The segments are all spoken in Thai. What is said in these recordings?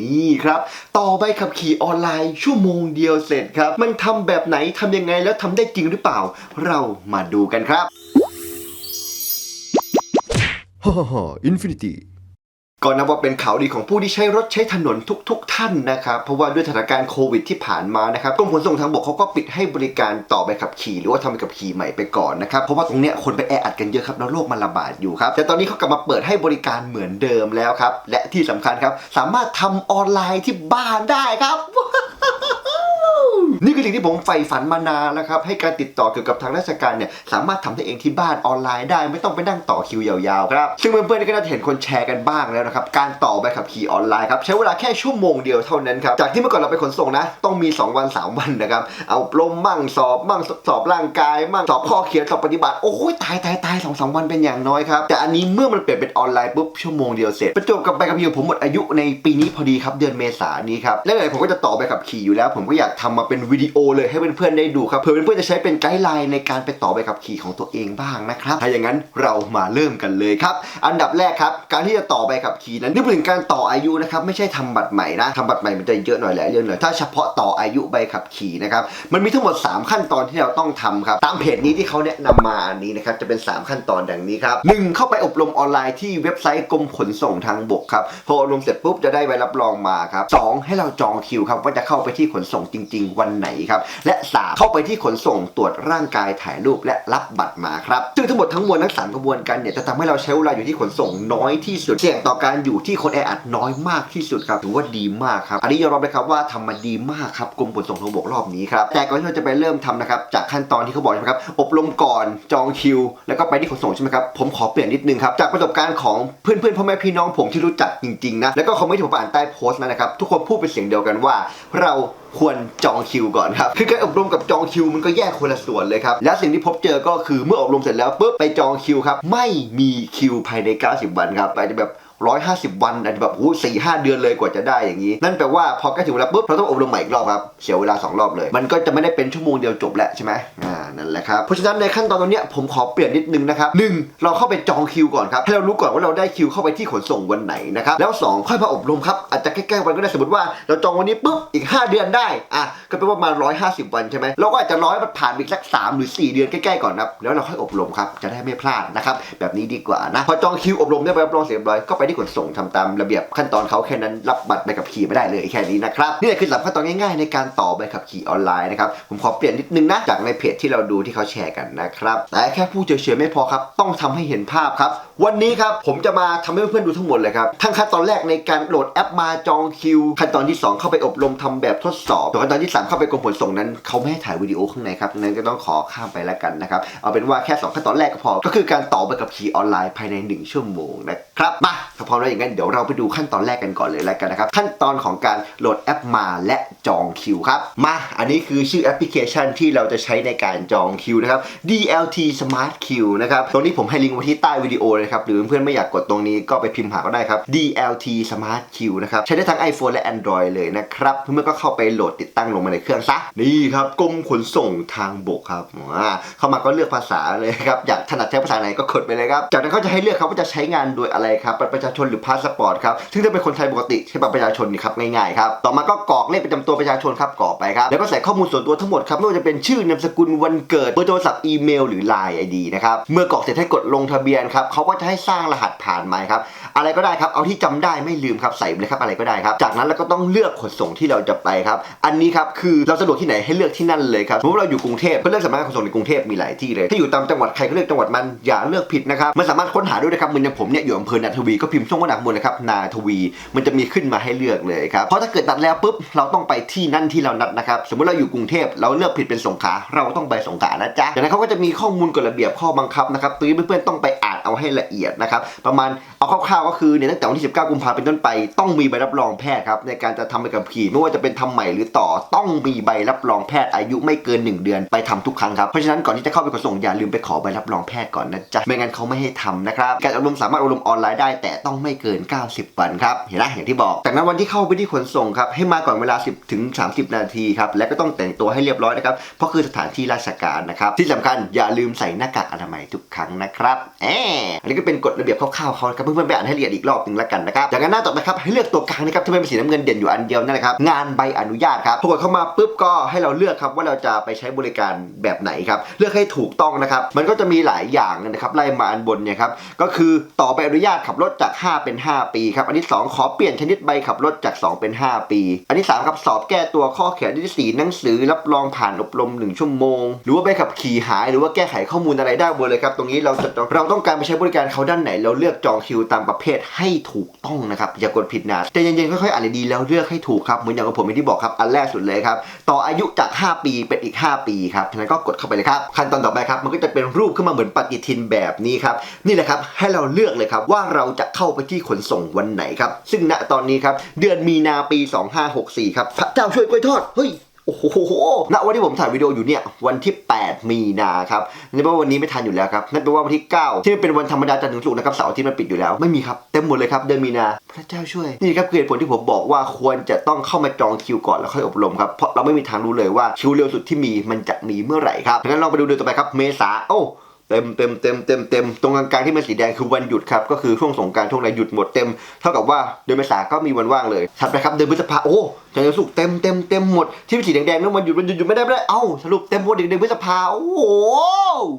นี่ครับ ต่อใบขับขี่ออนไลน์ชั่วโมงเดียวเสร็จครับ มันทำแบบไหนทำยังไงแล้วทำได้จริงหรือเปล่า เรามาดูกันครับฮ่าฮ่าฮ่าอินฟินิตี้ ก็นับว่าเป็นข่าวดีของผู้ที่ใช้รถใช้ถนนทุก ๆ ท่านนะครับเพราะว่าด้วยสถานการณ์โควิดที่ผ่านมานะครับกรมขนส่งทางบกเขาก็ปิดให้บริการต่อใบขับขี่หรือว่าทำใบขับขี่ใหม่ไปก่อนนะครับเพราะว่าตรงเนี้ยคนไปแออัดกันเยอะครับแล้วโรคมันระบาดอยู่ครับแต่ตอนนี้เขากลับมาเปิดให้บริการเหมือนเดิมแล้วครับและที่สำคัญครับสามารถทำออนไลน์ที่บ้านได้ครับ นี่คือสิ่งที่ผมใฝ่ฝันมานานแล้วครับ ให้การติดต่อเกี่ยวกับทางราชการเนี่ยสามารถทำได้เองที่บ้านออนไลน์ได้ ไม่ต้องไปนั่งต่อคิวยาวๆครับซึ่งเพื่อนๆก็น่าจะเห็นคนแชร์กันบ้างแล้วนะครับการต่อใบขับขี่ออนไลน์ครับใช้เวลาแค่ชั่วโมงเดียวเท่านั้นครับจากที่เมื่อก่อนเราไปขนส่งนะ ต้องมี 2 วัน 3 วันนะครับเอาปลมมั่งสอบมั่งสอบร่างกายมั่งสอบข้อเขียนสอบปฏิบัติโอ้ยตายตายตายสองสามวันเป็นอย่างน้อยครับแต่อันนี้เมื่อมันเปลี่ยนเป็นออนไลน์ปุ๊บชั่วโมงเดียวเสร็จประจวบกับใบขับขี่ผมหมดอายุในปีนี้พอดีครับเดือนเมษานี้ครับและไหนผมก็จะต่อใบขับขี่อยู่แล้ว ผมก็อยากทำมาเป็นวิดีโอเลยให้เพื่อนๆได้ดูครับเผื่อเพื่อนๆจะใช้เป็นไกด์ไลน์ในการไปต่อใบขับขี่ของตัวเองบ้างนะครับถ้าอย่างนั้นเรามาเริ่มกันเลยครับ อันดับแรกครับ การที่จะต่อใบขับขี่นั้นนึกถึงการต่ออายุนะครับไม่ใช่ทำบัตรใหม่นะทำบัตรใหม่มันจะเยอะหน่อยแหละเรื่องหน่อยถ้าเฉพาะต่ออายุใบขับขี่นะครับมันมีทั้งหมด 3 ขั้นตอนที่เราต้องทำครับตามเพจนี้ที่เขาแนะนำมาอันนี้นะครับจะเป็น 3 ขั้นตอนดังนี้ครับหนึ่งเข้าไปอบรมออนไลน์ที่เว็บไซต์กรมขนส่งทางบกครับพออบรมเสร็จปุ๊บจะได้ใบรับรองมาครับสองให้เราจองคิวครับว่าจะเข้าไปที่ขนส่งจริง ๆ วันไหนครับ และสามเข้าไปที่ขนส่งตรวจร่างกายถ่ายรูปและรับบัตรมาครับซึ่งทั้งหมดทั้งมวลทั้งสามกระบวนการเนี่ยจะทำให้เราใช้เวลาอยู่ที่ขนส่งน้อยที่สุด เสี่ยงต่อการอยู่ที่คนแออัดน้อยมากที่สุดครับถือว่าดีมากครับอันนี้ยอมรับเลยครับว่าทำมาดีมากครับกรมขนส่งทางบกรอบนี้ครับแต่ก่อนที่เราจะไปเริ่มทำนะครับจากขั้นตอนที่เขาบอกใช่ไหมครับอบรมก่อนจองคิว แล้วก็ไปที่ขนส่งใช่ไหมครับผมขอเปลี่ยนนิดนึงครับจากประสบการณ์ของเพื่อนๆพ่อแม่พี่น้องผมที่รู้จักจริงๆนะแล้วก็คอมเมนต์ที่ผมอ่านใต้โพสต์นั้นนะครับทุกคนพูดเป็นเสียงเดียวกันว่า เรา ควรจองคิวก่อนครับคือการอบรมกับจองคิวมันก็แยกคนละส่วนเลยครับและสิ่งที่พบเจอก็คือเมื่ออบรมเสร็จแล้วปุ๊บไปจองคิวครับไม่มีคิวภายใน 90 วันครับอาจจะแบบ 150 วันอาจจะแบบโอ้สี่ห้าเดือนเลยกว่าจะได้อย่างนี้ นั่นแปลว่าพอใกล้ถึงเวลาปุ๊บเราต้องอบรมใหม่อีกรอบครับเสียเวลา 2 รอบเลย มันก็จะไม่ได้เป็นชั่วโมงเดียวจบแล้วใช่ไหมอ่านั่นแหละครับเพราะฉะนั้นในขั้นตอนตรงนี้ผมขอเปลี่ยนนิดนึงนะครับหนึ่งเราเข้าไปจองคิวก่อนครับให้เรารู้ก่อนว่าเราได้คิวเข้าไปที่ขนส่งวันไหนนะครับแล้วสองค่อยมาอบรมครับอาจจะใกล้ๆวันก็ได้สมมติว่าเราจองวันนี้ปุ๊บอีก 5 เดือนได้อะก็แปลว่าประมาณ150 วันใช่ไหมเราก็อาจจะร้อยมันผ่านไปอีกสักสามหรือ 4 เดือนใกล้ๆก่อนครับแล้วเราค่อยอบรมครับจะได้ไม่พลาดนะครับแบบนี้ดีกว่านะพอจองคิวอบรมได้ใบรับรองเสร็จเรียบร้อยก็ไปที่ขนส่งทำตามระเบียบขั้นตอนเขาแค่นั้นรับบัตรใบขับขี่ไม่ได้เลยแค่นี้นะครับนี่แหละคือสามขั้นตอนง่ายๆ ในการต่อใบขับขี่ออนไลน์นะครับผมขอเปลี่ยนนิดนึงนะจากในเพจที่เราดูที่เขาแชร์กันนะครับแต่แค่พูดเฉยๆไม่พอครับ ต้องทำให้เห็นภาพครับ วันนี้ครับผมจะมาทำให้เพื่อนๆดูทั้งหมดเลยครับทั้งขั้นตอนแรกในการโหลดแอปมาจองคิว ขั้นตอนที่ 2 เข้าไปอบรมทำแบบทดสอบส่วนขั้นตอนที่ 3 เข้าไปกรมขนส่งนั้นเขาไม่ให้ถ่ายวิดีโอข้างในครับนั้นก็ต้องขอข้ามไปแล้วกันนะครับเอาเป็นว่าแค่ 2 ขั้นตอนแรกก็พอ ก็คือการต่อใบขับขี่ออนไลน์ภายใน 1 ชั่วโมงนะครับมาถ้าพร้อมแล้วอย่างนั้นเดี๋ยวเราไปดูขั้นตอนแรกกันก่อนเลยแล้วกันนะครับ ขั้นตอนของการโหลดแอปมาและจองคิวครับ มาอันนี้คือชื่อแอปพลิเคชันที่เราจะใช้ในการจองคิวนะครับ DLT Smart Queue นะครับตรงนี้ผมให้ลิงก์ไว้ที่ใต้วิดีโอเลยครับหรือเพื่อนๆไม่อยากกดตรงนี้ก็ไปพิมพ์หาก็ได้ครับ DLT Smart Queue นะครับใช้ได้ทั้ง iPhone และ Android เลยนะครับเพื่อนๆก็เข้าไปโหลดติดตั้งลงมาในเครื่องซะนี่ครับกรมขนส่งทางบกครับอ่าเข้ามาก็เลือกภาษาเลยครับอยากถนัดใช้ภาษาไหนก็กดไปเลยครับจากนั้นเขาจะให้เลือกครับว่าจะใช้งานโดยอะไรครับประชาชนหรือพาสปอร์ตครับซึ่งถ้าเป็นคนไทยปกติใช้บัตรประชาชนนี่ครับง่ายๆครับต่อมาก็กรอกเลขประจำตัวประชาชนครับกรอกไปครับแล้วก็ใส่ข้อมูลส่วนตัวทั้งหมดครับไม่ว่าจะเป็นชื่อนามสกุลวันเกิดเบอร์โทรศัพท์อีเมลหรือ Line ID นะครับเมื่อกรอกเสร็จให้กดลงทะเบียนครับเขาก็จะให้สร้างรหัสผ่านมาครับอะไรก็ได้ครับเอาที่จำได้ไม่ลืมครับใส่เลยครับอะไรก็ได้ครับจากนั้นเราก็ต้องเลือกขนส่งที่เราจะไปครับอันนี้ครับคือเราสะดวกที่ไหนให้เลือกที่นั่นเลยครับสมมติเราอยู่กรุงเทพก็เลือกสำนักงานขนส่งในกรุงเทพมีหลายที่เลยถ้าอยู่ตามจังหวัดใครก็เลือกจังหวัดมันอย่าเลือกผิดนะครับมันสามารถค้นหาด้วยนะครับเหมือนอย่างผมเนี่ยอยู่อำเภอนาทวีก็พมพ์ช่องว่านักบนนะครับนาทวี มันจะมีขึ้นมาให้เลือกเลยครับเพราะถ้าเกิดนัดแล้วปุ๊บเราต้องไปที่นั่นที่เรานัดนะครับสมมติเราอยู่กรุงเทพเราเลือกผิดเป็นสงขลาเราต้องไปสงขลานะจ๊ะจากนั้นเขาก็จะมีข้อมูลกฎระเบียบข้อบังคับนะครับตื้อเพื่อนๆต้องไปอ่าน เอาให้ละเอียดนะครับประมาณเอาคร่าวๆก็คือเนี่ยตั้งแต่วันที่ 19 กุมภาพันธ์เป็นต้นไป ต้องมีใบรับรองแพทย์ครับในการจะทำใบขับขี่ไม่ว่าจะเป็นทำใหม่หรือต่อต้องมีใบรับรองแพทย์อายุไม่เกิน 1 เดือนไปทำทุกครั้งครับเพราะฉะนั้นก่อนที่จะเข้าไปขนส่งอย่าลืมไปขอใบรับรองแพทย์ก่อนนะจ๊ะไม่งั้นเขาไม่ให้ทำนะครับการอบรมสามารถอบรมออนไลน์ได้ แต่ต้องไม่เกิน 90 วันครับเห็นไหมอย่างที่บอกจากนั้นวันที่เข้าไปที่ขนส่งครับให้มาก่อนเวลา 10ถึง30 นาทีครับและก็ต้องแต่งตัวให้เรียบร้อยนะครับเพราะคือสถานที่ราชการนะครับที่สำคัญอย่าลืมใส่หน้ากากอนามัยทุกครั้งนะครับแออันนี้ก็เป็นกฎระเบียบคร่าวๆเขาครับเพื่อนๆไปอ่านให้ละเอียดอีกรอบหนึ่งแล้วกันนะครับจากนั้นหน้าต่อไปครับให้เลือกตัวกลางนะครับที่มันเป็นสีน้ำเงินเด่นอยู่อันเดียวนั่นแหละครับงานใบอนุญาตครับพอกดเข้ามาปุ๊บก็ให้เราเลือกครับว่าเราจะไปใช้บริการแบบไหนครับเลือกให้ถูกต้องนะครับมันก็จะมีหลายอย่างนะครับไล่มาอันบนเนี่ยครับก็คือต่อใบอนุญาตขับรถจาก 5 เป็น 5 ปีครับอันที่ 2 ขอเปลี่ยนชนิดใบขับรถจาก 2 เป็น 5 ปี อันที่3ครับสอบแก้ตัวข้อเขียนที่สี่หนังสือรับรองผ่านอบรม 1 ชั่วโมง หรือว่าใบขับขี่หาย หรือว่าแก้ไขข้อมูลอะไรได้หมดเลยครับตรงนี้เราจะเราต้องการไปใช้บริการเขาด้านไหนเราเลือกจองคิวตามประเภทให้ถูกต้องนะครับอย่ากดผิดนะใจเย็นๆค่อยๆอ่านดีๆแล้วเลือกให้ถูกครับเหมือนอย่างของผมที่บอกครับอันแรกสุดเลยครับต่ออายุจาก 5 ปีเป็นอีก 5 ปีครับฉะนั้นก็กดเข้าไปเลยครับขั้นตอนต่อไปครับมันก็จะเป็นรูปขึ้นมาเหมือนปฏิทินแบบนี้ครับนี่แหละครับให้เราเลือกเลยครับว่าเราจะเข้าไปที่ขนส่งวันไหนครับซึ่งณตอนนี้ครับเดือนมีนาปี 2564ครับพระเจ้าช่วยกล้วยทอดเฮ้ย โอ้โหณวันที่ผมถ่ายวิดีโออยู่เนี่ยวันที่ 8 มีนาครับนั่นแปลว่าวันนี้ไม่ทันอยู่แล้วครับ นั่นแปลว่าวันที่ 9 ที่เป็นวันธรรมดาจันทร์ถึงศุกร์นะครับเสาร์อาทิตย์มันปิดอยู่แล้ว ไม่มีครับ เต็มหมดเลยครับเดือนมีนา พระเจ้าช่วย นี่ครับคือเหตุผลที่ผมบอกว่าควรจะต้องเข้ามาจองคิวก่อนแล้วค่อยอบรมครับ เพราะเราไม่มีทางรู้เลยว่าคิวเร็วสุดที่มีมันจะมีเมื่อไหร่ครับงั้นลองไปดูเดือนต่อไปครับ เมษาโอ้ เต็มเต็มเต็มเต็มเต็มตรงกลางๆที่เป็นสีแดงคือวันหยุดครับ ก็คือช่วงสงการช่วงไหนหยุดหมดเต็ม เท่ากับว่าเดือนเมษาก็มีวันว่างเลยถัดไปครับเดือนพฤษภาโอ้จันทร์ถึงศุกเต็มเต็มเต็มหมดที่เป็นสีแดงๆนั้นวันหยุดวันหยุดหยุดไม่ได้ไม่ได้เอ้าสรุปเต็มหมดเดือนพฤษภาโอ้โห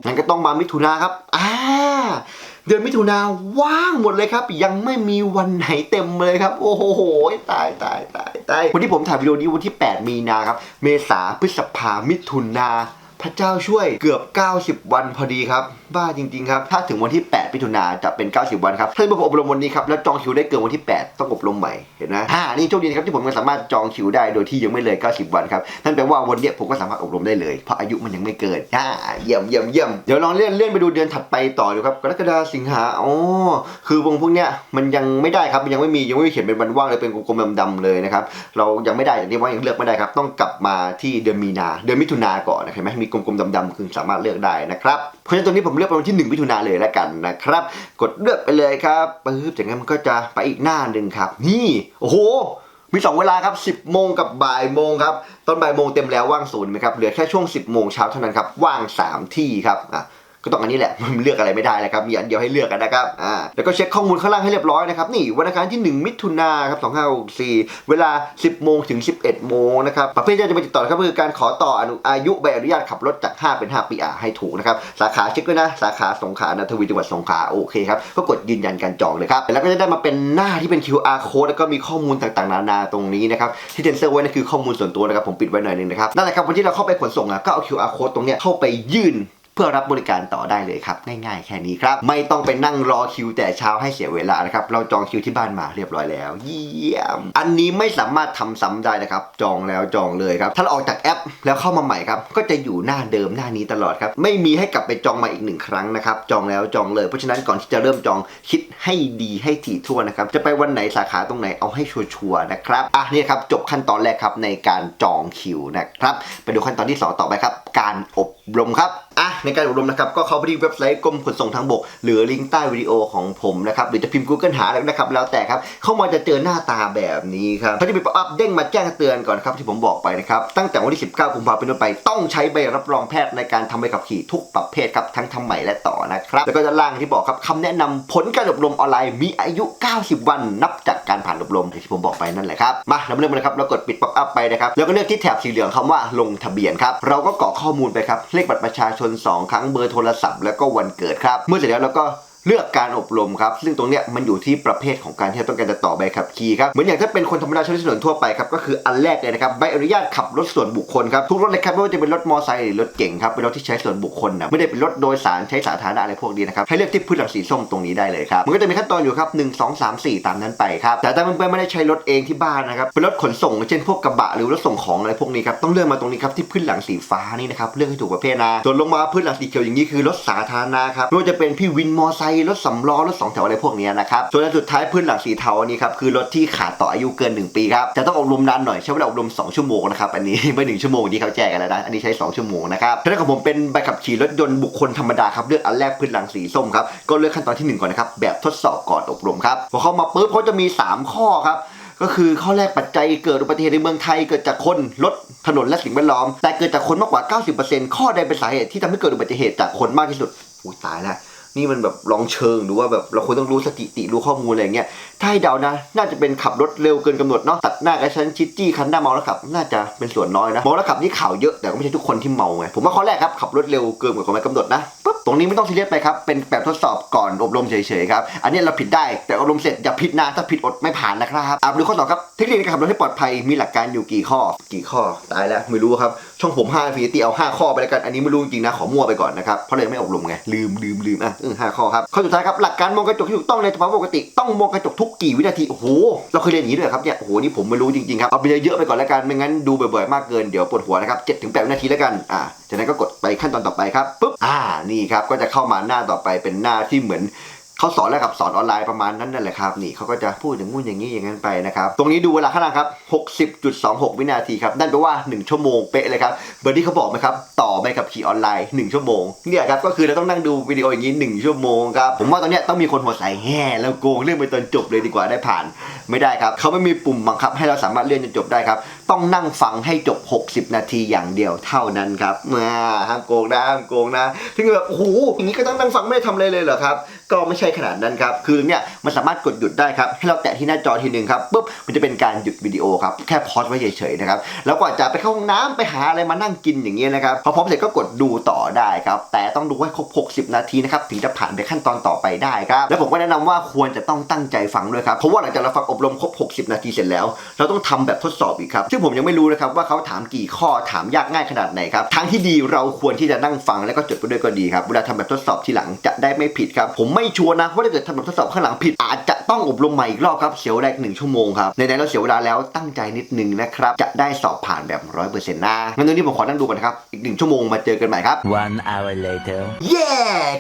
งั้นก็ต้องมามิถุนาครับอ่าเดือนมิถุนาว่างหมดเลยครับ ยังไม่มีวันไหนเต็มเลยครับ โอ้โหตายตายตายตายวันที่ผมถ่ายวิดีโอนี้วันที่ 8 มีนาครับ เมษาพฤษภามิถุนา พระเจ้าช่วยเกือบ 90 วันพอดีครับ บ้าจริงๆครับ ถ้าถึงวันที่8มิถุนาจะเป็น 90 วันครับ ถ้าผมอบรมวันนี้ครับ แล้วจองคิวได้เกินวันที่ 8 ต้องอบรมใหม่ เห็นไหมอ่านี่โชคดีนะครับที่ผมก็สามารถจองคิวได้โดยที่ยังไม่เลย 90 วันครับ นั่นแปลว่าวันเนี้ยผมก็สามารถอบรมได้เลย เพราะอายุมันยังไม่เกินอ่าเยี่ยมเยี่ยมเยี่ยมเดี๋ยวลองเลื่อนเลื่อนไปดูเดือนถัดไปต่อดูครับ กรกฎาสิงหาอ๋อคือวงพวกเนี้ยมันยังไม่ได้ครับ มันยังไม่มียังไม่มีเขียนเป็นวันว่างเลยเป็นกลมๆดำๆเลยนะครับ เรายังไม่ได้อย่างที่ว่ายังเลือกไม่ได้ครับ ต้องกลับมาที่เดือนมีนา เดือนมิถุนาก่อนนะเห็นไหมมีกลมๆดำๆคือสามารถเลือกได้นะครับเพราะฉะนั้นตรงนี้ผมเลือกไปวันที่1มิถุนาเลยแล้วกันนะครับ กดเลือกไปเลยครับปึ๊บจากนั้นมันก็จะไปอีกหน้าหนึ่งครับ นี่โอ้โหมี2เวลาครับ 10 โมงกับบ่ายโมงครับ ตอนบ่ายโมงเต็มแล้วว่างศูนย์ไหมครับ เหลือแค่ช่วง 10 โมงเช้าเท่านั้นครับ ว่าง 3 ที่ครับอะ ก็ต้องอันนี้แหละมันเลือกอะไรไม่ได้แล้วครับมีอันเดียวให้เลือกกันนะครับอ่าแล้วก็เช็คข้อมูลข้างล่างให้เรียบร้อยนะครับนี่วันอังคารที่ 1 มิถุนาครับ2564 เวลา 10 โมงถึง 11 โมงนะครับประเภทที่จะไปติดต่อครับคือการขอต่ออนุอายุใบอนุญาตขับรถจาก 5 เป็น 5 ปีอะให้ถูกนะครับสาขาเช็คด้วยนะสาขาสงขลานะทวีจังหวัดสงขลาโอเคครับก็กดยืนยันการจองเลยครับแล้วก็จะได้มาเป็นหน้าที่เป็น QR code แล้วก็มีข้อมูลต่างๆ นานาตรงนี้นะครับที่เซ็นเซอร์ไว้นั่นคือข้อมูลส่วนตัวนะครับผมปิดไว้หน่อยนึงนะครับนั่นแหละครับวันที่เราเข้าไปขนส่งอะก็เอา QR code ตรงเนี้ยเข้าไปยื่น เพื่อรับบริการต่อได้เลยครับ ง่ายๆแค่นี้ครับ ไม่ต้องไปนั่งรอคิวแต่เช้าให้เสียเวลานะครับ เราจองคิวที่บ้านมาเรียบร้อยแล้ว เยี่ยม อันนี้ไม่สามารถทำซ้ำได้นะครับ จองแล้วจองเลยครับ ถ้าเราออกจากแอปแล้วเข้ามาใหม่ครับ ก็จะอยู่หน้าเดิมหน้านี้ตลอดครับ ไม่มีให้กลับไปจองมาอีกหนึ่งครั้งนะครับ จองแล้วจองเลย เพราะฉะนั้นก่อนที่จะเริ่มจองคิดให้ดีให้ถี่ถ้วนนะครับ จะไปวันไหนสาขาตรงไหนเอาให้ชัวร์ๆนะครับ อะนี่ครับจบขั้นตอนแรกครับในการจองคิวนะครับ ไปดูขั้นตอนที่สองต่อไปครับ การอบรมครับ อะในการอบรมนะครับก็เข้าไปที่เว็บไซต์กรมขนส่งทางบก หรือลิงก์ใต้วิดีโอของผมนะครับหรือจะพิมพ์ Google หาแล้วนะครับแล้วแต่ครับเข้ามาจะเจอหน้าตาแบบนี้ครับเขาจะมีป๊อปอัพเด้งมาแจ้งเตือนก่อนครับที่ผมบอกไปนะครับตั้งแต่วันที่ 19กุมภาพันธ์เป็นต้นไป ต้องใช้ใบรับรองแพทย์ในการทำใบขับขี่ทุกประเภทครับทั้งทำใหม่และต่อนะครับแล้วก็ด้านล่างที่บอกครับคำแนะนำผลการอบรมออนไลน์มีอายุ 90 วันนับจากการผ่านอบรมที่ผมบอกไปนั่นแหละครับมาเราเริ่มเลยครับเรากดปิดป๊อปอัพไปนะครับแล้วก็เลือกที่แถบสีเหลืองคำว่าลงทะเบียนครับเราก็กรอกข้อมูลไปครับเลขบัตรประชาชน2 ครั้งเบอร์โทรศัพท์แล้วก็วันเกิดครับ เมื่อเสร็จแล้วเราก็ เลือกการอบรมครับ ซึ่งตรงเนี้ยมันอยู่ที่ประเภทของการที่เราต้องการจะต่อใบขับขี่ครับ เหมือนอย่างถ้าเป็นคนธรรมดาช้รถถนนทั่วไปครับก็คืออันแรกเลยนะครับใบอนุญาตขับรถส่วนบุคคลครับทุกรถเลยครับไม่ว่าจะเป็นรถมอเตอร์ไซค์หรือรถเก๋งครับเป็นรถที่ใช้ส่วนบุคคลนะไม่ได้เป็นรถโดยสารใช้สาธารณะอะไรพวกนี้นะครับให้เลือกที่พื้นหลังสีส้มตรงนี้ได้เลยครับมันก็จะมีขั้นตอนอยู่ครับ1 2 3 4 ตามนั้นไปครับแต่ถ้าเพื่อนๆไม่ได้ใช้รถเองที่บ้านนะครับเป็นรถขนส่งเช่นพวกกระบะหรือรถส่งของอะไรพวกนี้ครับต้องเลือกมาตรงนี้ครับที่พื้นหลังสีฟ้านี่นะครับเลือกให้ถูกประเภทนะส่วนลงมาพื้นหลังสีเขียวอย่างนี้คือรถสาธารณะครับไม่ว่าจะเป็นพี่วินมอไซค์รถสำล้อรถสองแถวอะไรพวกนี้นะครับส่วนอันสุดท้ายพื้นหลังสีเทาอันนี้ครับคือรถที่ขาดต่ออายุเกิน 1 ปีครับจะต้องอบรมนานหน่อยใช้เวลาอบรม 2 ชั่วโมงนะครับอันนี้ไม่หนึ่งชั่วโมงที่เขาแจ้งกันแล้วนะอันนี้ใช้ 2 ชั่วโมงนะครับถ้าของผมเป็นใบขับขี่รถยนต์บุคคลธรรมดาครับเลือกอันแรกพื้นหลังสีส้มครับก็เลือกขั้นตอนที่หนึ่งก่อนนะครับแบบทดสอบก่อนอบรมครับพอเข้ามาปุ๊บเขาจะมีสามข้อครับก็คือข้อแรกปัจจัยเกิดอุบัติเหตุในเมืองไทยเกิดจากคนรถถนนและสิ่งแวดล้อม แต่เกิดจากคนมากกว่า 90%ข้อใดเป็นสาเหตุที่ทำให้เกิดอุบัติเหตุจากคนมากที่สุดอุ้ยตายแล้ว นี่มันแบบลองเชิงหรือว่าแบบเราควรต้องรู้สถิติรู้ข้อมูลอะไรเงี้ยถ้าให้เดานะ น่าจะเป็นขับรถเร็วเกินกำหนดเนาะตัดหน้ากระชั้นชิดจี้คันหน้าเมาแล้วขับ น่าจะเป็นส่วนน้อยนะเมาแล้วขับนี่ข่าวเยอะแต่ก็ไม่ใช่ทุกคนที่เมาไงผมว่าข้อแรกครับขับรถเร็วเกินกว่ากฎหมายกำหนดนะปุ๊บตรงนี้ไม่ต้องซีเรียสไปครับเป็นแบบทดสอบก่อนอบรมเฉยๆครับอันนี้เราผิดได้แต่อบรมเสร็จอย่าผิดนะถ้าผิดอดไม่ผ่านนะครับอะดูข้อสองครับเทคนิคในการขับรถให้ปลอดภัยมีหลักการอยู่กี่ข้อ กี่ข้อตายแล้วไม่รู้ครับช่องผม5ฟีตีเอา 5 ข้อไปแล้วกัน อันนี้ไม่รู้จริงนะ ขอมั่วไปก่อนนะครับ เพราะเลยไม่อบรมไง ลืมลืมลืมอะเออห้าข้อครับ ข้อสุดท้ายครับ หลักการมองกระจกที่ถูกต้องในสภาวะปกติ ต้องมองกระจกทุกกี่วินาที โอ้โห เราเคยเรียนอย่างนี้ด้วยครับเนี่ย โอ้โห นี่ผมไม่รู้จริงๆครับ เอาไปเยอะๆไปก่อนแล้วกัน ไม่งั้นดูบ่อยๆ มากเกิน เดี๋ยวปวดหัวนะครับ7ถึง8วินาทีแล้วกัน อ่าจากนั้นก็กดไปขั้นตอนต่อไปครับปุ๊บ อ่า นี่ครับ ก็จะเข้ามาหน้าต่อไปเป็นหน้าที่เหมือน เขาสอนแล้วกับสอนออนไลน์ประมาณนั้นนั่นแหละครับนี่เขาก็จะพูดอย่างงู้นอย่างนี้อย่างนั้นไปนะครับตรงนี้ดูเวลาข้างล่างครับ 60.26 วินาทีครับนั่นแปลว่า 1 ชั่วโมงเป๊ะเลยครับเบอร์ที่เขาบอกไหมครับต่อไปกับขี่ออนไลน์ 1 ชั่วโมงเนี่ยครับก็คือเราต้องนั่งดูวิดีโออย่างนี้ 1 ชั่วโมงครับผมว่าตอนเนี้ยต้องมีคนหัวใสแห่แล้วโกงเรื่องไปตอนจบเลยดีกว่าได้ผ่าน ไม่ได้ครับเขาไม่มีปุ่มบังคับให้เราสามารถเลื่อนจนจบได้ครับต้องนั่งฟังให้จบ 60 นาทีอย่างเดียวเท่านั้นครับมาห้ามโกงนะห้ามโกงนะถึงแบบโอ้โหอย่างนี้ก็ต้องนั่งฟังไม่ได้ทำอะไรเลยเหรอครับ ก็ไม่ใช่ขนาดนั้นครับ คือเนี่ยมันสามารถกดหยุดได้ครับ ให้เราแตะที่หน้าจอทีหนึ่งครับปุ๊บมันจะเป็นการหยุดวิดีโอครับ แค่พอสไว้เฉยๆนะครับ แล้วก็อาจจะไปเข้าห้องน้ำไปหาอะไรมานั่งกินอย่างเงี้ยนะครับ พอพร้อมเสร็จก็กดดูต่อได้ครับ แต่ต้องดูให้ครบ 60 นาทีนะครับ ถึงจะผ่านไปขั้นตอนต่อไปได้ครับ แล้วผมก็แนะนำว่าควรจะต้องตั้งใจฟังด้วยครับ เพราะว่าหลังจากเราฟังอบรมครบ 60 นาทีเสร็จแล้ว เราต้องทำแบบทดสอบอีกครับ ซึ่งผมยังไม่รู้นะครับว่าเขาถามกี่ข้อถามยากง่ายขนาดไหนครับ ทางที่ดีเราควรที่จะนั่งฟังแล้วก็จดไปด้วยก็ดีครับ เวลาทำแบบทดสอบทีหลังจะได้ไม่ผิดครับผมไม่ชัวร์นะว่าถ้าเกิดทำแบบทดสอบข้างหลังผิดอาจจะ ต้องอบรมใหม่อีกรอบครับเสียเวลาอีกหนึ่งชั่วโมงครับในนั้นเราเสียเวลาแล้วตั้งใจนิดนึงนะครับจะได้สอบผ่านแบบร้อยเปอร์เซ็นต์นะงั้นตรงนี้ผมขอนั่งดูก่อนนะครับอีกหนึ่งชั่วโมงมาเจอกันใหม่ครับ One hour later. เย้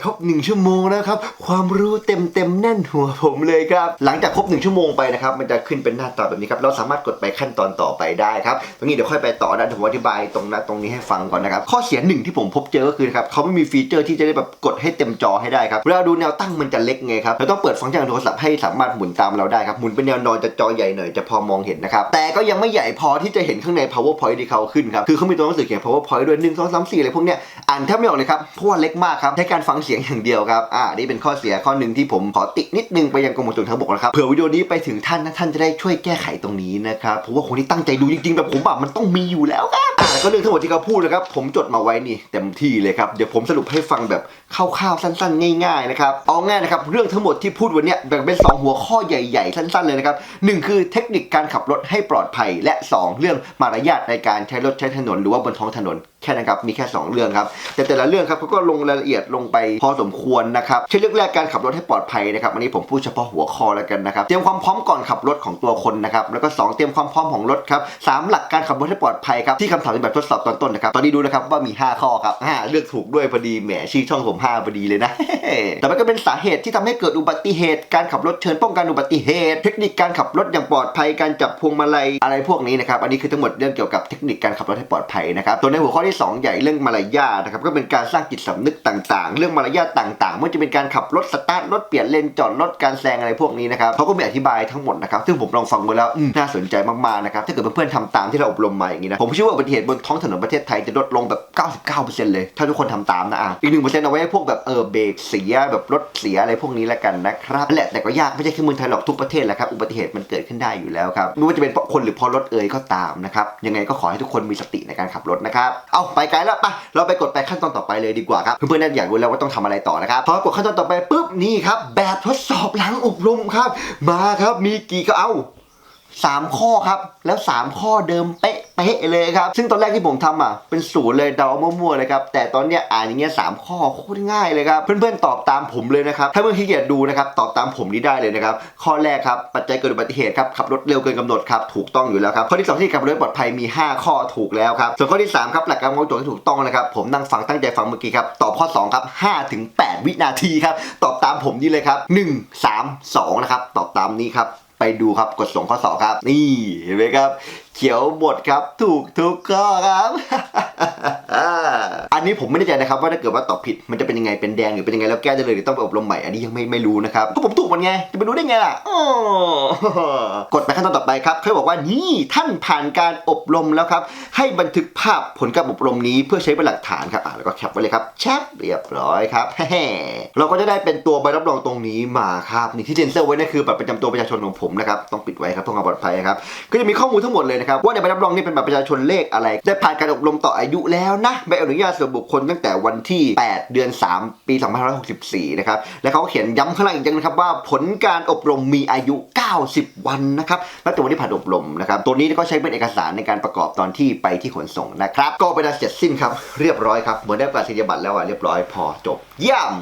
ครบหนึ่งชั่วโมงแล้วครับความรู้เต็มเต็มๆแน่นหัวผมเลยครับหลังจากครบหนึ่งชั่วโมงไปนะครับมันจะขึ้นเป็นหน้าตาแบบนี้ครับเราสามารถกดไปขั้นตอนต่อไปได้ครับตรงนี้เดี๋ยวค่อยไปต่อนะเดี๋ยวผมอธิบายตรงนั้นตรงนี้ให้ฟังก่อนนะครับข้อเสียหนึ่งที่ผมพบเจอก็คือนะครับเขาไม่มีฟีเจอร์ที่จะได้แบบกดให้เต็มจอให้ได้ครับเวลาดูแนวตั้งมันจะเล็กไงครับเราต้องเปิดฟังก์ชันโทรศัพท์ให้สามารถหมุนตามเราได้ครับหมุนเป็นแนวนอนจะจอใหญ่หน่อยจะพอมองเห็นนะครับแต่ก็ยังไม่ใหญ่พอที่จะเห็นข้างใน powerpoint ที่เขาขึ้นครับคือเขามีตัวหนังสือเขียน powerpoint ด้วยหนึ่งสองสามสี่อะไรพวกเนี้ยอ่านแทบไม่ออกเลยครับเพราะว่าเล็กมากครับใช้การฟังเสียงอย่างเดียวครับอ่านี่เป็นข้อเสียข้อหนึ่งที่ผมขอตินิดนึงไปยังกรมขนส่งทางบกนะครับเผื่อวิดีโอนี้ไปถึงท่านนะท่านจะได้ช่วยแก้ไขตรงนี้นะครับเพราะว่าคนที่ตั้งใจดูจริงๆแบบผมอะมันต้องมีอยู่แล้วครับ แล้วก็เรื่องทั้งหมดที่เขาพูดนะครับ ผมจดมาไว้นี่เต็มที่เลยครับ เดี๋ยวผมสรุปให้ฟังแบบคร่าวๆสั้น ๆ ง่ายๆนะครับ เอาง่ายนะครับ เรื่องทั้งหมดที่พูดวันนี้แบ่งเป็นสองหัวข้อใหญ่ ๆ สั้น ๆ เลยนะครับหนึ่งคือเทคนิคการขับรถให้ปลอดภัย และสองเรื่องมารยาทในการใช้รถใช้ถนนหรือว่าบนท้องถนนแค่นั้นครับ มีแค่ 2 เรื่องครับ แต่แต่ละเรื่องครับเขาก็ลงรายละเอียดลงไปพอสมควรนะครับ เช่นเรื่องแรกการขับรถให้ปลอดภัยนะครับ อันนี้ผมพูดเฉพาะหัวข้อแล้วกันนะครับ เตรียมความพร้อมก่อนขับรถของตัวคนนะครับ แล้วก็ 2 เตรียมความพร้อมของรถครับสามหลักการขับรถให้ปลอดภัยครับ ที่คำถามในแบบทดสอบตอนต้นนะครับ ตอนนี้ดูนะครับว่ามี 5 ข้อครับอ่าเลือกถูกด้วยพอดี แหมชื่อช่องผม5พอดีเลยนะ แต่มันก็เป็นสาเหตุที่ทำให้เกิดอุบัติเหตุ การขับรถเชิญป้องกันอุบัติเหตุ เทคนิคการขับรถอย่างปลอดภัย การจับพวงมาลัยอะไรพวกนี้นะครับ อันนี้คือทั้งหมดเรื่องเกี่ยวกับเทคนิคการขับรถให้ปลอดภัยนะครับส่วในหัวข้อที่ 2 ใหญ่เรื่องมารยาทนะครับก็เป็นการสร้างจิตสำนึกต่างๆ เรื่องมารยาทต่างๆไม่ว่าจะเป็นการขับรถสตาร์ทรถเปลี่ยนเลนจอดรถการแซงอะไรพวกนี้นะครับเขาก็มีอธิบายทั้งหมดนะครับซึ่งผมลองฟังมาแล้วอืมน่าสนใจมากๆนะครับถ้าเกิดเพื่อนๆทำตามที่เราอบรมมาอย่างนี้นะผมเชื่อว่าอุบัติเหตุบนท้องถนนประเทศไทยจะลดลงแบบ 99%เลย ถ้าทุกคนทำตามนะอะอีก1%เอาไว้ให้พวกแบบเออเบรกเสียแบบรถเสียอะไรพวกนี้แล้วกันนะครับนั่นแหละแต่ก็ยากไม่ใช่แค่เมืองไทยหรอกทุกประเทศแหละครับอุบัติเหตุมันเกิดขึ้นได้อยู่แล้วครับไม่ว่าจะเป็นเพราะคนหรือเพราะรถเอ่ยก็ตามนะครับยังไงก็ขอให้ทุกคนมีสติในการขับรถนะครับเอาไปไกลแล้วไปเราไปกดไปขั้นตอนต่อไปเลยดีกว่าครับ เพื่อนๆน่าอยากรู้แล้วว่าต้องทำอะไรต่อนะครับพอกดขั้นตอนต่อไปปุ๊บนี่ครับแบบทดสอบหลังอบรมครับ มาครับมีกี่ก็เอาสามข้อครับ แล้วสามข้อเดิมเป๊ะ เป๊ะเลยครับ ซึ่งตอนแรกที่ผมทำอะเป็นศูนย์เลยเดามั่วๆเลยครับ แต่ตอนเนี้ยอ่านอย่างเงี้ยสามข้อโคตรง่ายเลยครับ เพื่อนๆตอบตามผมเลยนะครับ ถ้าเพื่อนขี้เกียจดูนะครับตอบตามผมนี่ได้เลยนะครับ ข้อแรกครับปัจจัยเกิดอุบัติเหตุครับขับรถเร็วเกินกำหนดครับถูกต้องอยู่แล้วครับ ข้อที่สองที่ขับรถปลอดภัยมี 5 ข้อถูกแล้วครับ ส่วนข้อที่สามครับหลักการวางโจทย์ที่ถูกต้องนะครับผมนั่งฟังตั้งใจฟังเมื่อกี้ครับตอบข้อสองครับ5ถึง8วินาทีครับตอบตามผมนี่เลยครับ1 3 2นะครับตอบตามนี้ครับไปดูครับกดส่งข้อสอบครับ นี่เห็นไหมครับ เขียวบทครับ ถูกทุกข้อครับ อันนี้ผมไม่แน่ใจนะครับ ว่าถ้าเกิดว่าตอบผิดมันจะเป็นยังไงเป็นแดงหรือเป็นยังไงแล้วแก้ได้เลยหรือต้องไปอบรมใหม่อันนี้ยังไม่ไม่รู้นะครับก็ผมถูกมันไงจะไปรู้ได้ไงล่ะกดไปขั้นตอนต่อไปครับเขาบอกว่านี่ท่านผ่านการอบรมแล้วครับ ให้บันทึกภาพผลการอบรมนี้เพื่อใช้เป็นหลักฐานครับอะแล้วก็แคปไว้เลยครับแชปเรียบร้อยครับเราก็จะได้เป็นตัวใบรับรองตรงนี้มาครับนี่ที่เจนเซอร์ไว้นั่คือบัตรประจำตัวประชาชนของผมนะครับต้องปิดไว้ครับเพื่อความปลอดภัยครับก็จะมีข้อมูลทั้งหมดเลยนะครับว่าในใบรับรองนี่เป็นบัตรประชาชนเลขอะไร ได้ผ่านการอบรมต่ออายุแล้วนะใบอนุญาตส่วนบุคคลตั้งแต่วันที่ 8 เดือน 3 ปี2564 นะครับและเขาก็เขียนย้ำข้างล่างอีกอย่างนะครับว่าผลการอบรมมีอายุ 90 วันนะครับนับจากวันที่ผ่านอบรมนะครับตัวนี้ก็ใช้เป็นเอกสารในการประกอบตอนที่ไปที่ขนส่งนะครับก็เป็นอันเสร็จสิ้นครับเรียบร้อยครับเหมือนได้ประกาศนียบัตรแล้วอะเรียบร้อยพอจบเยี่ยม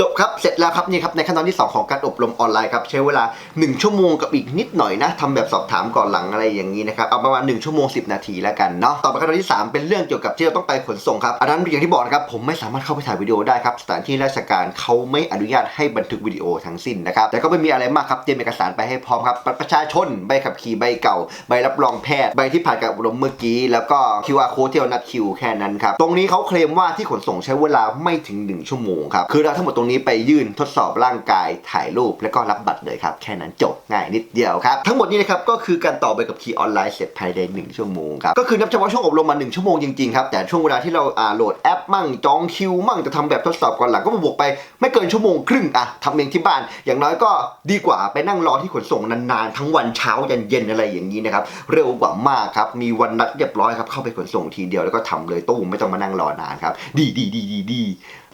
จบครับ เสร็จแล้วครับนี่ครับในขั้นตอนที่ 2 ของการอบรมออนไลน์ครับใช้เวลา 1 ชั่วโมงกับอีกนิดหน่อยนะทำแบบสอบถามก่อนหลังอะไรอย่างนี้นะครับเอาประมาณ1ชั่วโมง 10 นาทีแล้วกันเนาะต่อไปขั้นตอนที่ 3 เป็นเรื่องเกี่ยวกับที่เราต้องไปขนส่งครับอันนั้นอย่างที่บอกนะครับผมไม่สามารถเข้าไปถ่ายวิดีโอได้ครับสถานที่ราชการเขาไม่อนุญาตให้บันทึกวิดีโอทั้งสิ้นนะครับแต่ก็ไม่มีอะไรมากครับเตรียมเอกสารไปให้พร้อมครับบัตรประชาชนใบขับขี่ใบเก่า ใบรับรองแพทย์ใบที่ผ่านการอบรมเมื่อกี้ แล้วก็ QR code ที่เรานัดคิวแค่นั้นครับตรงนี้เขาเคลมว่าที่ขนส่งใช้เวลาไม่ถึง 1 ชั่วโมงครับคือเราทั้งหมดตรงนี้ไปยื่นทดสอบร่างกายถ่ายรูปแล้วก็รับบัตรเลยครับ แค่นั้นจบง่ายนิดเดียวครับ ทั้งหมดนี้นะครับก็คือการต่อใบขับขี่ออนไลน์เสร็จภายใน1ชั่วโมงครับก็คือนับเฉพาะช่วงอบรมมา1ชั่วโมงจริงๆครับแต่ช่วงเวลาที่เราอ่าโหลดแอปมั่งจองคิวมั่งจะทำแบบทดสอบก่อนหลังก็บวกไปไม่เกินชั่วโมงครึ่งอะทำเองที่บ้าน อย่างน้อยก็ดีกว่าไปนั่งรอที่ขนส่งนานๆ ทั้งวันเช้ายันเย็นอะไรอย่างนี้นะครับเร็วกว่ามากครับมีวันนัดเรียบร้อยครับเข้าไปขนส่งทีเดียวแล้วก็ทำเลยตู้ไม่ต้องมานั่งรอนานครับดีดีดีดีดี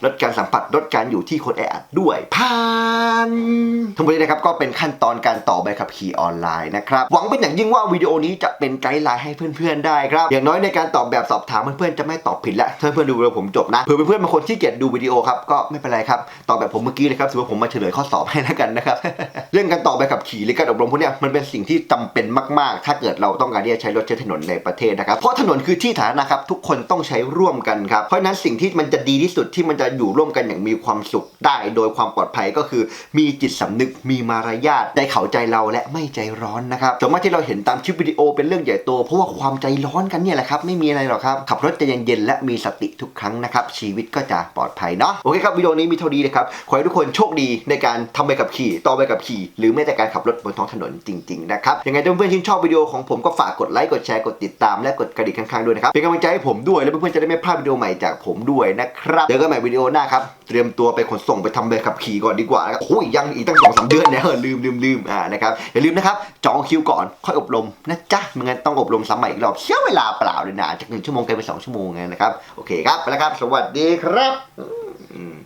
ลดการสัมผัสลดการอยู่ที่คนแออัดด้วยผ่านทั้งหมดนี้นะครับก็เป็นขั้นตอนการต่อใบขับขี่ออนไลน์นะครับหวังเป็นอย่างยิ่งว่าวิดีโอนี้จะเป็นไกด์ไลน์ให้เพื่อนๆได้ครับอย่างน้อยในการตอบแบบสอบถามเพื่อนๆจะไม่ตอบผิดละเพื่อนๆดูวิดีโอผมจบนะเผื่อเพื่อนๆบางคนที่เกียจดูวิดีโอครับก็ไม่เป็นไรครับตอบแบบผมเมื่อกี้เลยครับถือว่าผมมาเฉลยข้อสอบให้แล้วกันนะครับเรื่องการต่อใบขับขี่หรือการอบรมพวกนี้มันเป็นสิ่งที่จำเป็นมากๆ ถ้าเกิดเราต้องการที่จะใช้รถใช้ถนนในประเทศนะครับเพราะถนนคือที่สาธารณะครับทุกคนต้องใช้ร่วมกันครับเพราะนั้นสิ่งที่มันจะดีที่สุดที่มันจะอยู่ร่วมกันอย่างมีความสุขได้โดยความปลอดภัยก็คือ มีจิตสำนึกมีมารยาทใจเขาใจเราและไม่ใจร้อนนะครับส่วนมากที่เราเห็นตามคลิปวิดีโอเป็นเรื่องใหญ่โตเพราะว่าความใจร้อนกันเนี่ยแหละครับไม่มีอะไรหรอกครับขับรถใจเย็นๆและมีสติทุกครั้งนะครับชีวิตก็จะปลอดภัยเนาะโอเคครับวิดีโอนี้มีเท่านี้นะครับขอให้ทุกคนโชคดีในการทำใบขับขี่ต่อใบขับขี่ หรือแม้แต่การขับรถบนท้องถนนจริงๆนะครับยังไงถ้าเพื่อนๆชื่นชอบวิดีโอของผมก็ฝากกดไลค์กดแชร์กดติดตามและกดกระดิ่งข้างๆด้วยนะครับเป็นกำลังใจให้ผมด้วยและเพื่อนๆจะได้ไม่พลาดวิดีโอใหม่จากผมด้วยนะครับเจอกันใหม่วิดีโอหน้าครับ เตรียมตัวไปขนส่งไปทำใบขับขี่ก่อนดีกว่านะครับโอ้ยยังอีกตั้งสองสามเดือนนะลืมลืมลืมอ่านะครับอย่าลืมนะครับจองคิวก่อนค่อยอบรมนะจ๊ะไม่งั้นต้องอบรมซ้ำใหม่อีกรอบเสียเวลาเปล่าเลยนะจากหนึ่งชั่วโมงกลายเป็นสองชั่วโมงไงนะครับโอเคครับไปแล้วครับ สวัสดีครับ